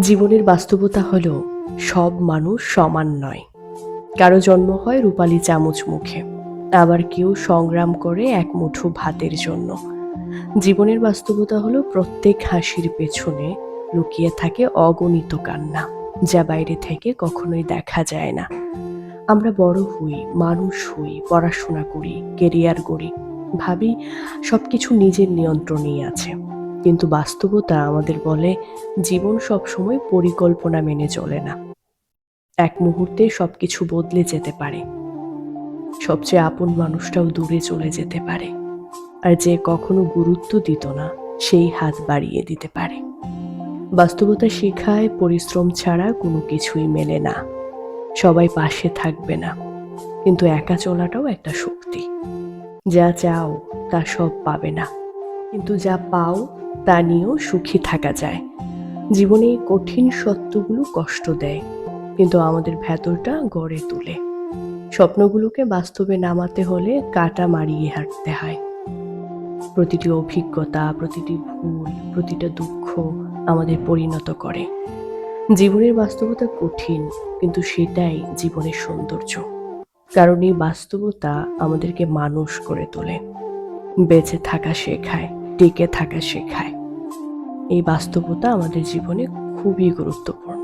জীবনের বাস্তবতা হলো সব মানুষ সমান নয়। কারও জন্ম হয় রূপালী চামচ মুখে, আবার কেউ সংগ্রাম করে এক মুঠো ভাতের জন্য। জীবনের বাস্তবতা হলো প্রত্যেক হাসির পেছনে লুকিয়ে থাকে অগণিত কান্না, যা বাইরে থেকে কখনোই দেখা যায় না। আমরা বড় হই, মানুষ হই, পড়াশোনা করি, কেরিয়ার গড়ি, ভাবি সবকিছু নিজের নিয়ন্ত্রণেই আছে। কিন্তু বাস্তবতা আমাদের বলে জীবন সবসময় পরিকল্পনা মেনে চলে না। এক মুহূর্তে সবকিছু বদলে যেতে পারে। সবচেয়ে আপন মানুষটাও দূরে চলে যেতে পারে। আর যে কখনো গুরুত্ব দিত না, সেই হাত বাড়িয়ে দিতে পারে। বাস্তবতা শিখায়, পরিশ্রম ছাড়া কোনো কিছুই মেলে না। সবাই পাশে থাকবে না। কিন্তু একা চলাটাও একটা শক্তি। যা চাও, তা সব পাবে না। কিন্তু যা পাও তা নিয়েও সুখী থাকা যায়। জীবনে কঠিন সত্যগুলো কষ্ট দেয়, কিন্তু আমাদের ভেতরটা গড়ে তোলে। স্বপ্নগুলোকে বাস্তবে নামাতে হলে কাটা মারিয়ে হাঁটতে হয়। প্রতিটি অভিজ্ঞতা, প্রতিটি ভুল, প্রতিটা দুঃখ আমাদের পরিণত করে। জীবনের বাস্তবতা কঠিন, কিন্তু সেটাই জীবনের সৌন্দর্য। কারণ এই বাস্তবতা আমাদেরকে মানুষ করে তোলে। বেঁচে থাকা শেখায়। টিকে থাকা শেখায়। এই বাস্তবতা আমাদের জীবনে খুবই গুরুত্বপূর্ণ।